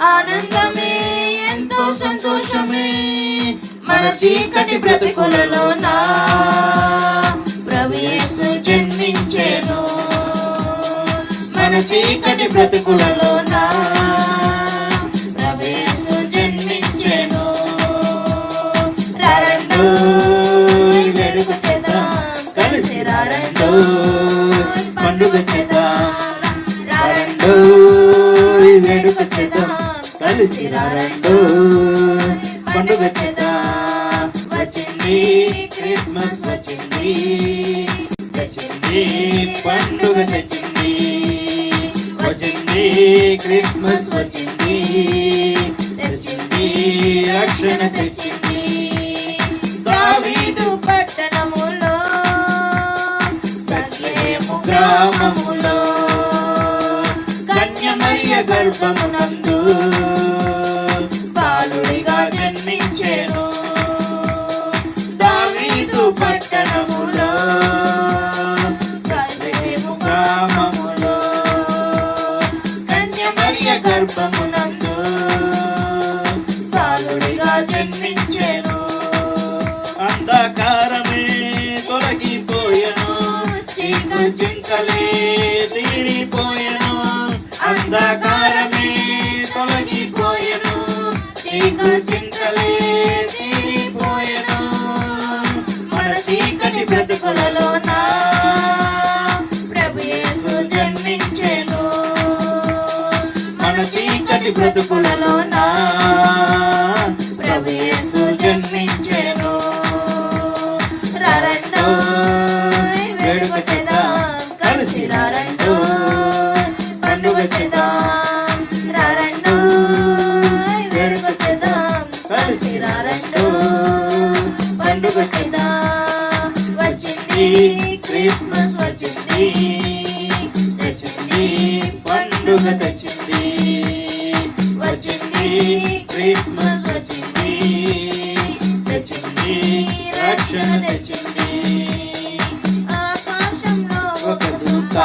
ఆనందమే ఎంతో సంతోషమే. మన చీకటి బ్రతుకులలో నా ప్రవేశు జన్మించేను. మన చీకటి బ్రతుకులలో నా ప్రవేశు జన్మించేను. రారండు వెలుగు చేద్దాం కలిసి రారండు పండుగ చేద్దాం. రారండు వేడుక చేద్దాం. కలిసి రారండు పండుగ చేద్దాం వచ్చింది క్రిస్మస్ వచ్చింది వచ్చింది పండుగ తెచ్చింది వచ్చింది క్రిస్మస్ వచ్చింది తెచ్చింది రక్షణ తెచ్చింది. దావీదు పట్టణములో బెత్లెహేము గ్రామములో కన్యమరియ గర్భమునందు చీకు తీరిపోయెను. అంధకారమే తొలగిపోయెను. చీకు చింతలే తీరిపోయెను. మన చీకటి బ్రతుకులలో నా జన్మించెను. మన చీకటి బ్రతుకులలో క్రిస్మస్ వచ్చింది తెచ్చింది పండుగ తెచ్చింది. వచ్చింది క్రిస్మస్ వచ్చింది తెచ్చింది రక్షణ తెచ్చింది. ఆకాశంలో ఒక దూత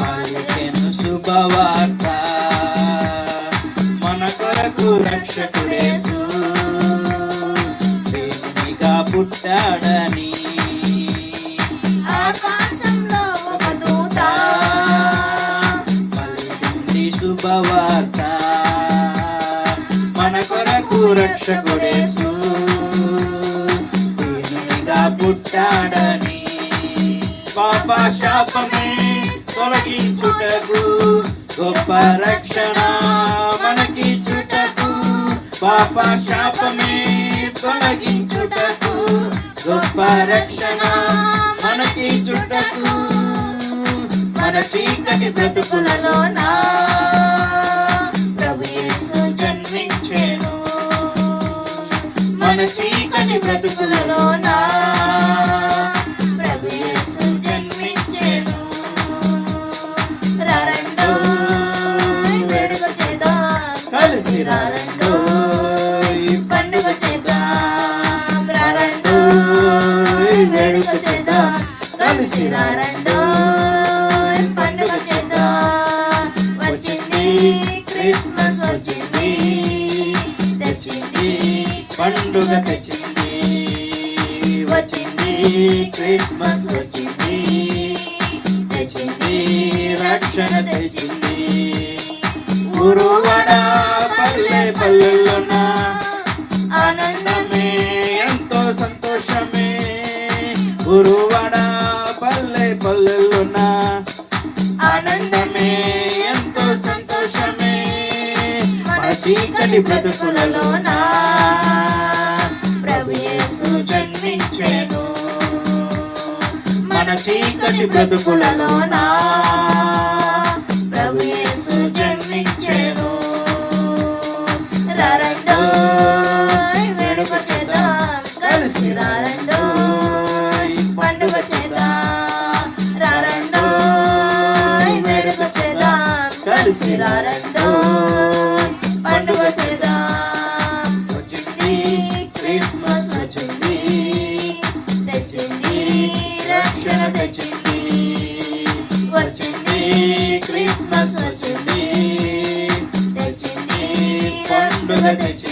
పలికెను శుభవార్త. మన కొరకు రక్షకుడేసు దేవునిగా పుట్టాడని శుభవార్త మన కొరకు రక్షకుడేసు. దేవునిగా పుట్టాడని పాప శాపమే తొలగించుటకు గొప్ప రక్షణ మనకి చుటకు పాప శాపమే తొలగించుటకు గొప్ప రక్షణ మనకి చుట్టకు మన చీకటి బ్రతుకులలో నా వేడుక చేద్దాం. కలిసి రారండో పండుగ తెచ్చింది. వచ్చింది క్రిస్మస్ వచ్చింది తెచ్చింది రక్షణ తెచ్చింది. ఊరువాడ పల్లె పల్లెల్లోన ఆనందమే ఎంతో సంతోషమే. ఊరువాడ పల్లె పల్లెల్లోన ఆనందమే ఎంతో సంతోషమే. మన చీకటి బ్రతుకులలోనా చీకటి బ్రతుకులలోనా ప్రభు యేసు జన్మించెను. రారండో వేడుక చేద్దాం కలిసి రారండో పండుగ చేద్దాం. రారండో వేడుక చేద్దాం కలిసి రారండో పండుగ తెచ్చి